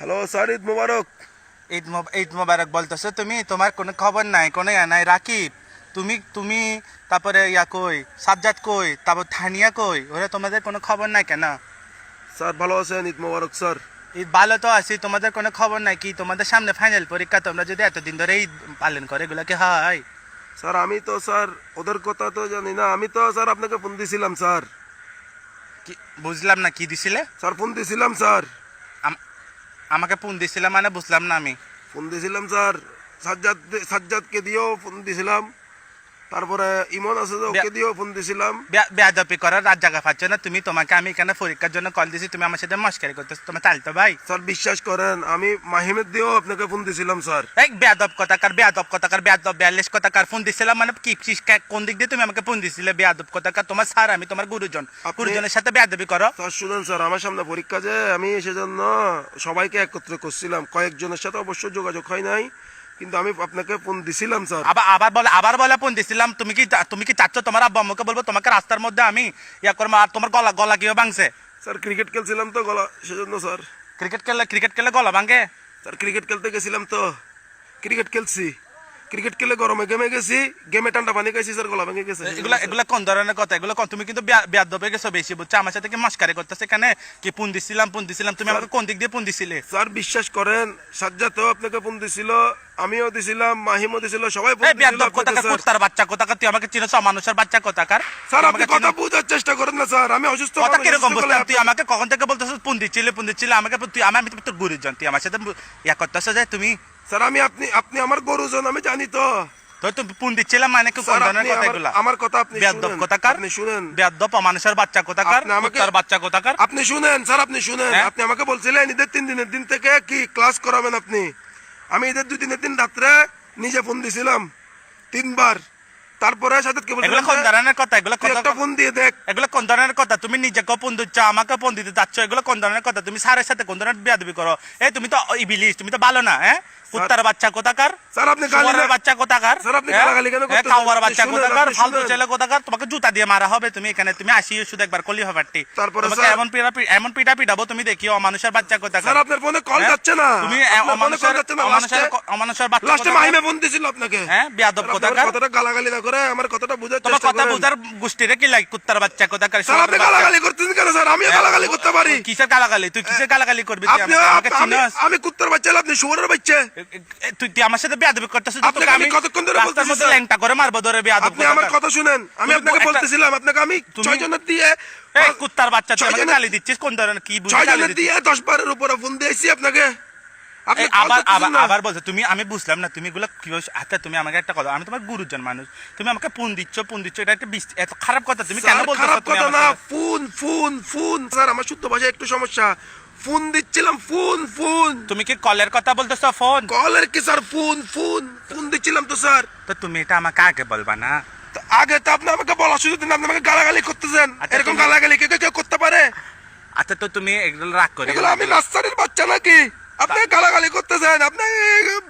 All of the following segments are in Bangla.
হ্যালো স্যার ঈদ মুবারক ঈদ ঈদ মোবারক বলতেছো তুমি তোমার কোনো খবর নাই কোনো ইয়া নাই রাকিব। তুমি তুমি তারপরে ইয়া কই সাজ্জাদ কই তারপর থানিয়া কই ওরা তোমাদের কোনো খবর নাই কেন? স্যার ভালো আছেন ঈদ মুবারক স্যার ঈদ ভালো তো আছি তোমাদের কোনো খবর নাই কি? তোমাদের সামনে ফাইনাল পরীক্ষা তোমরা যদি এতদিন ধরে ঈদ পালন করে এগুলো কি হয়? স্যার আমি তো স্যার ওদের কথা তো জানি না আমি তো স্যার আপনাকে ফোন দিছিলাম স্যার কি বুঝলাম না কি দিছিলে? স্যার ফোন দিছিলাম স্যার আমাকে ফোন দিছিলাম মানে বুঝলাম না আমি। ফোন দিছিলাম স্যার। সাজ্জাদ সাজ্জাদকে দিয়েও ফোন দিছিলাম। তারপরে ইমন আছে যে ওকে দিয়েও ফোন দিছিলাম। বেয়াদপি করার রাত জায়গা পাচ্ছ না? তুমি তোমাকে আমি এখানে পরীক্ষার জন্য কল দিছি তুমি আমার সাথে মস্কারি করতেছো। তোমার চালতো ভাই। স্যার বিশ্বাস করেন আমি মাহিমের দিয়েও আপনাকে ফোন দিছিলাম স্যার। এই বেয়াদব কথাকার বেয়াদব কথাকার বেয়াদব বিয়াল্লিশ কথাকার ফোন দিছিলাম? মানে কি কি কোন দিক দিয়ে তুমি আমাকে ফোন দিছিলে? বেয়াদব কথাকার তোমার স্যার আমি তোমার গুরুজন। গুরুজনের সাথে বেয়াদবি করো। স্যার শুনেন স্যার আমার সামনে পরীক্ষা যে আমি সেজন্য সবাইকে একত্রে করছিলাম। কয়েকজনের সাথে অবশ্য যোগাযোগ হয় নাই। কিন্তু আমি আপনাকে ফোন দিছিলাম স্যার। আবার আবার বলে আবার বলে ফোন দিছিলাম। তুমি কি তুমি কি চাচ্ছ তোমার আব্বা আম্মুকে বলব? তোমাকে রাস্তার মধ্যে আমি ইয়া করব আর তোমার গলা গলা কীভাবে ভাঙছে? স্যার ক্রিকেট খেলছিলাম তো গলা সেজন্য স্যার। ক্রিকেট খেললে ক্রিকেট খেললে গলা ভাঙে? স্যার ক্রিকেট খেলতে গেছিলাম তো। ক্রিকেট খেলছি। ক্রিকেট খেলে গরমে গেমে গেছি গেমে ঠান্ডা পানি খাইছি স্যার গলা ভেঙে গেছে। এগুলা এগুলা কোন ধরনের কথা? এগুলো কোন- তুমি কিন্তু বেয়াদব গেছো বেশি বুঝছ? আমার সাথে কি মাস্কারি করতেছে এখানে? কি ফোন দিছিলাম ফোন দিছিলাম? তুমি আমাকে কোন দিক দিয়ে ফোন দিছিলে? স্যার বিশ্বাস করেন সাজ্জাতেও আপনাকে ফোন দিছিল আমিও দিছিলাম মাহিমও দিছিল সবাই এই দিছিল কোথাকার। কুত্তার বাচ্চা কোথাকার? তুই আমাকে চিনছ মানুষের বাচ্চা কোথাকার? স্যার আপনি আমাকে কথা? বোঝার চেষ্টা করেন না স্যার আমি অসুস্থ কথা কীরকম অসুস্থ বুঝলাম? তুই আমাকে কখন থেকে বলতেছিস ফোন দিচ্ছিলে ফোন দিচ্ছিলে আমাকে তুই আমি তোর গুরুজন তুই আমার সাথে ইয়া করতেছ যে তুমি স্যার আমি আপনি আপনি আমার গরুজন আমি জানি তো। তো তুমি দিচ্ছিলাম মানে কি কোন ধরনের কথা এগুলা আমার কথা আপনি বেয়াদব শুনেন, আপনি শুনেন। বেয়াদব মানুষের বাচ্চা কোথাকার আপনি আমাকে- বাচ্চা কোথাকার আপনি শুনেন স্যার আপনি শুনেন। হ্যাঁ? আপনি আমাকে বলছিলেন ঈদের তিন দিনের দিন থেকে কি ক্লাস করাবেন আপনি? আমি ঈদের দুই দিনের দিন রাত্রে নিজে ফোন দিছিলাম তিনবার। তারপরে সাথে কি এগুলো বলছিলাম কোন ধরনের কথা? এগুলো কথা ফোন দিয়ে দেখ। এগুলো কোন ধরনের কথা তুমি নিজেকে ফোন দিচ্ছ আমাকে ফোন দিতে চাচ্ছ এগুলো কোন ধরনের কথা তুমি স্যারের সাথে কোন ধরনের বেয়াদবি করো। এই তুমি তো ইবিলিশ তুমি তো ভালো না হ্যাঁ? কুত্তার বাচ্চা কোথাকার? স্যার আপনি গালি বাচ্চা কোথাকার? স্যার, আপনি হ্যাঁ? গালাগালি কেন করতেছেন? খাওয়ার বাচ্চা কোথাকার? ফালতু ছেলে কোথাকার? তোমাকে জুতা দিয়ে মারা হবে তুমি এখানে তুমি আসি শুধু একবার কলি হবারটি তারপরে তোমাকে স্যার- এমন পিটা এমন পিটা পিটাবো তুমি দেখিও মানুষের বাচ্চা কোথাকার। স্যার আপনার ফোনে কল হ্যাঁ? যাচ্ছে না। তুমি অমানুষের অমানুষের বাচ্চা লাস্টে? মাহিমে ফোন দিছিল আপনাকে। হ্যাঁ বেয়াদব কোথাকার? কথাটা গালাগালি না করে আমার কথাটা বুঝার তোমার কথা বুঝার গোষ্ঠীরে কি লাগে কুত্তার বাচ্চা কোথাকার? স্যার আপনি গালাগালি করতেছেন কেন স্যার? আমিও গালাগালি করতে পারি। কিসের গালাগালি? তুই কিসের গালাগালি করবি? আপনি আমাকে- আমাকে আমি কুত্তার বাচ্চা আপনি শুয়োরের বাচ্চা। তুই তুই আমার সাথে বেয়াদবি করতেছিস আপনাকে আমি আমি কতক্ষণ ধরে রাস্তার মধ্যে ল্যাংটা করে মারবো ধরে বেয়াদব আপনি আমার কথা শুনেন। আমি আপনাকে বলতেছিলাম আপনাকে আমি ছয় জনের দিয়ে এই কুত্তার বাচ্চা তুই ছয় আমাকে জনের- গালি দিচ্ছিস? কোন ধরনের কি বুঝি ছয় জনের দিয়ে দশ বারের উপরে ফোন দিয়েছি আপনাকে। আবার আবার আবার বলছো তুমি আমি বুঝলাম না তুমি আচ্ছা তুমি আমাকে একটা কথা আমি তোমার গুরুজন মানুষ। তুমি আমাকে ফোন দিচ্ছ ফোন দিচ্ছ এটা একটা এত খারাপ কথা তুমি কেন বলছো খারাপ কথা না। Phone phone phone. স্যার আমার শুদ্ধ ভাষায় একটু সমস্যা। ফোন দিচ্ছিলাম ফোন ফোন। তুমি কি কলের কথা বলতেছো ফোন? কলের কি স্যার? ফোন ফোন ফোন দিচ্ছিলাম তো স্যার। তো তুমি এটা আমাকে আগে বলবা না? তো আগে তো আপনি আমাকে বলা সুযোগ দিন আপনি আমাকে গালাগালি করতেছেন। আচ্ছা, এরকম গালাগালি কেউ কেউ করতে পারে? আচ্ছা তো তুমি এগুলো রাগ করে আমি নার্সারির বাচ্চা নাকি? আপনি গালাগালি করতেছেন আপনি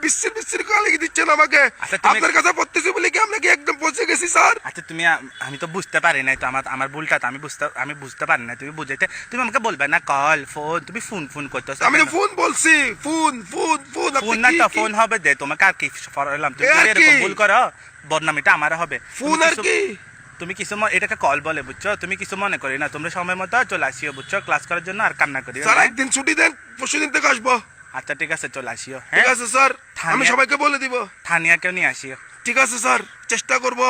বিশ্বির বিশ্বির গালি দিচ্ছেন আমাকে। আচ্ছা, আপনার কাছে পড়তেছি বলে কি আপনাকে একদম পৌঁছে গেছি স্যার? আচ্ছা তুমি আমি তো বুঝতে পারি নাই তো আমার আমার ভুলটা তো আমি বুঝতে আমি বুঝতে পারি না তুমি বুঝাইতে তুমি আমাকে বলবে না কল ফোন তুমি ফোন ফোন করতেছো আমি ফোন বলছি ফোন ফোন ফোন ফোন না তো ফোন হবে দে তোমাকে আর কি ফরালাম তুমি এরকম ভুল করো বদনামিটা আমার হবে। ফোন আর কি? তুমি কিছু এটাকে কল বলে বুঝছ? তুমি কিছু মনে করি না তোমরা সময় মতো চলে আসিও বুঝছ? ক্লাস করার জন্য আর কান্না স্যার একদিন ছুটি দেন পরশু দিন থেকে আসব। আচ্ছা ঠিক আছে চল আসিও ঠিক হ্যাঁ আছে স্যার। আমি সবাইকে বলে দিব। থানিয়াকেও নিয়ে আসিও। ঠিক আছে স্যার। চেষ্টা করব।